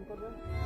এবং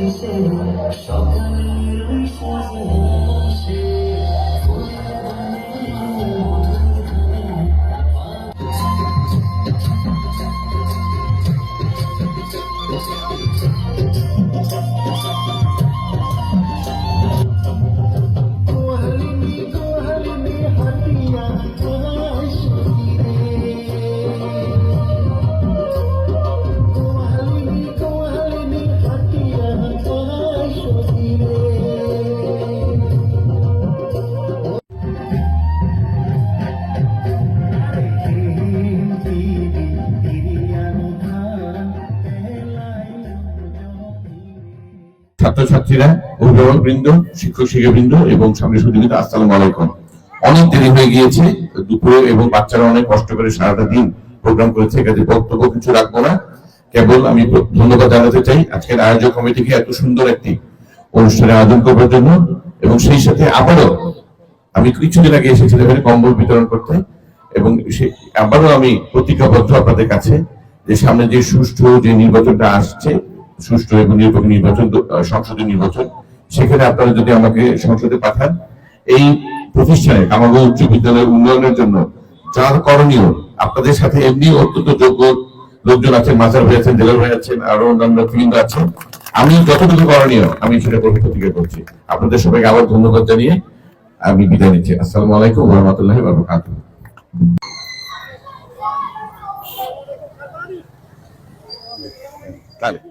যুবদল কোহালিনী ছাত্রছাত্রীরা অভিভাবক বৃন্দ শিক্ষক শিক্ষাবৃন্দ এবং সঙ্গে সুযোগিতা আসসালামু আলাইকুম। অনেক দেরি হয়ে গিয়েছে, দুপুরে এবং বাচ্চারা অনেক কষ্ট করে সারাটা দিন প্রোগ্রাম করেছে কাজে বক্তব্য কিছু রাখব না। কেবল আমি ধন্যবাদ জানাতে চাই আজকের আয়োজক কমিটিকে এত সুন্দর একটি অনুষ্ঠানের আয়োজন করবার জন্য এবং সেই সাথে আবারও আমি কিছুদিন আগে এসেছিলাম এখানে কম্বল বিতরণ করতে এবং আবারও আমি প্রতিজ্ঞাবদ্ধ আপনাদের কাছে যে সামনে যে সুষ্ঠু যে নির্বাচনটা আসছে সুষ্ঠু এবং নিরপেক্ষ নির্বাচন সংসদীয় নির্বাচন, সেখানে আপনারা যদি আমাকে সংসদে পাঠান, এই প্রতিষ্ঠানে কামাগো উচ্চ বিদ্যালয়ের উন্নয়নের জন্য যার করণীয়, আপনাদের সাথে এমনি অত্যন্ত যোগ্য লোকজন আছেন, মাজার ভাই আছেন জেলার ভাই আছেন, আরও অন্যান্য ফিল্ড আছেন, আমি যতটুকু করণীয়, আমি সেটা করে প্রতিজ্ঞা করছি আপনাদের সবাইকে আবার ধন্যবাদ জানিয়ে আমি বিদায় নিচ্ছি। আসসালামু আলাইকুম রহমতুল্লাহ বারকাতুহ। তাহলে।